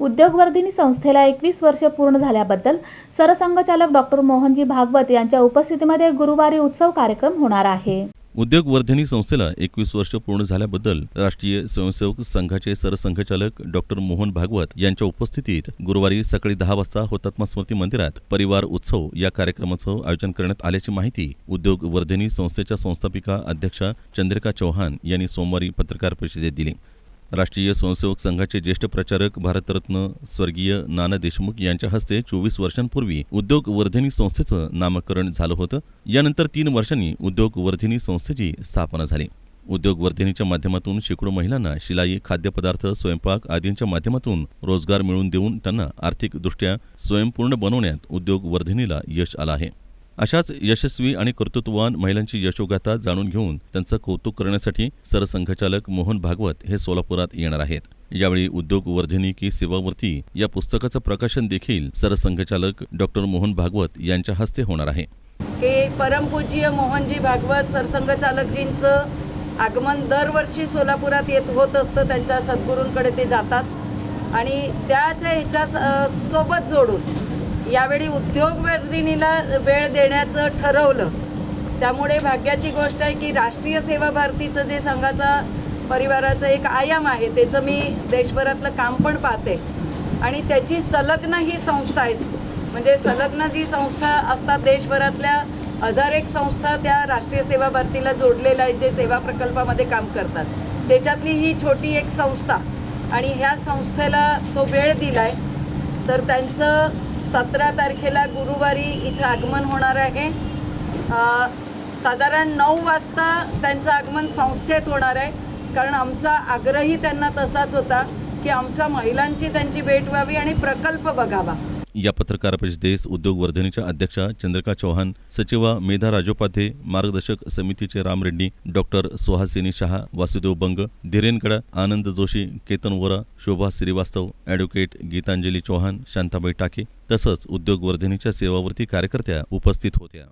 उद्योगवर्धिनी संस्थेला एकवीस वर्ष पूर्ण झाल्याबद्दल सरसंघचालक डॉक्टर मोहनजी भागवत यांच्या उपस्थितीमध्ये गुरुवारी उत्सव कार्यक्रम होणार आहे. उद्योगवर्धिनी संस्थेला एकवीस वर्ष पूर्ण झाल्याबद्दल राष्ट्रीय स्वयंसेवक संघाचे सरसंघचालक डॉक्टर मोहन भागवत यांच्या उपस्थितीत गुरुवारी सकाळी दहा वाजता हुतात्मा स्मृती मंदिरात परिवार उत्सव या कार्यक्रमाचं आयोजन करण्यात आल्याची माहिती उद्योगवर्धिनी संस्थेच्या संस्थापिका अध्यक्षा चंद्रिका चौहान यांनी सोमवारी पत्रकार परिषदेत दिली. राष्ट्रीय स्वयंसेवक संघाचे ज्येष्ठ प्रचारक भारतरत्न स्वर्गीय नाना देशमुख यांच्या हस्ते चोवीस वर्षांपूर्वी उद्योग वर्धिनी संस्थेचं नामकरण झालं होतं. यानंतर तीन वर्षांनी उद्योग वर्धिनी संस्थेची स्थापना झाली. उद्योग वर्धिनीच्या माध्यमातून शेकडो महिलांना शिलाई खाद्यपदार्थ स्वयंपाक आदींच्या माध्यमातून रोजगार मिळवून देऊन त्यांना आर्थिकदृष्ट्या स्वयंपूर्ण बनवण्यात उद्योग वर्धिनीला यश आलं आहे. अशाच यशस्वी आणि कर्तृत्ववान महिलांची यशोगाथा जाणून घेऊन त्यांचं कौतुक करण्यासाठी सरसंघचालक मोहन भागवत हे सोलापुरात येणार आहेत. यावेळी उद्योग वर्धिनी की सेवावर्ती या पुस्तकाचं प्रकाशन देखील सरसंघचालक डॉक्टर मोहन भागवत यांच्या हस्ते होणार आहे. की परमपूज्य मोहनजी भागवत सरसंघचालकजींचं आगमन दरवर्षी सोलापुरात येत होत असतं. त्यांच्या सद्गुरूंकडे ते जातात आणि त्याच्या ह्याच्या सोबत जोडून यावेळी उद्योगवर्धिनीला वेळ देण्याचं ठरवलं. त्यामुळे भाग्याची गोष्ट आहे की राष्ट्रीय सेवा भारतीचं जे संघाचा परिवाराचं एक आयाम आहे त्याचं मी देशभरातलं काम पण पाहते. आणि त्याची संलग्न ही संस्था आहे. म्हणजे संलग्न जी संस्था असतात देशभरातल्या हजार एक संस्था त्या राष्ट्रीय सेवा भारतीला जोडलेल्या आहेत जे सेवा प्रकल्पामध्ये काम करतात. त्याच्यातली ही छोटी एक संस्था. आणि ह्या संस्थेला तो वेळ दिला आहे तर त्यांचं सतरा तारखेला गुरुवारी इथं आगमन होणार आहे. साधारण नऊ वाजता त्यांचं आगमन संस्थेत होणार आहे. कारण आमचा आग्रही त्यांना तसाच होता की आमच्या महिलांची त्यांची भेट व्हावी आणि प्रकल्प बघावा. या पत्रकार परिषदेस उद्योग वर्धनीच्या अध्यक्षा चंद्रका चौहान सचिवा मेधा राजोपाध्ये मार्गदर्शक समितीचे राम रेड्डी डॉक्टर सुहासिनी शहा वासुदेव बंग धीरेनगडा आनंद जोशी केतन वोरा शोभा श्रीवास्तव ॲडव्होकेट गीतांजली चौहान शांताबाई टाके तसंच उद्योग वर्धनीच्या सेवावर्ती कार्यकर्त्या उपस्थित होत्या.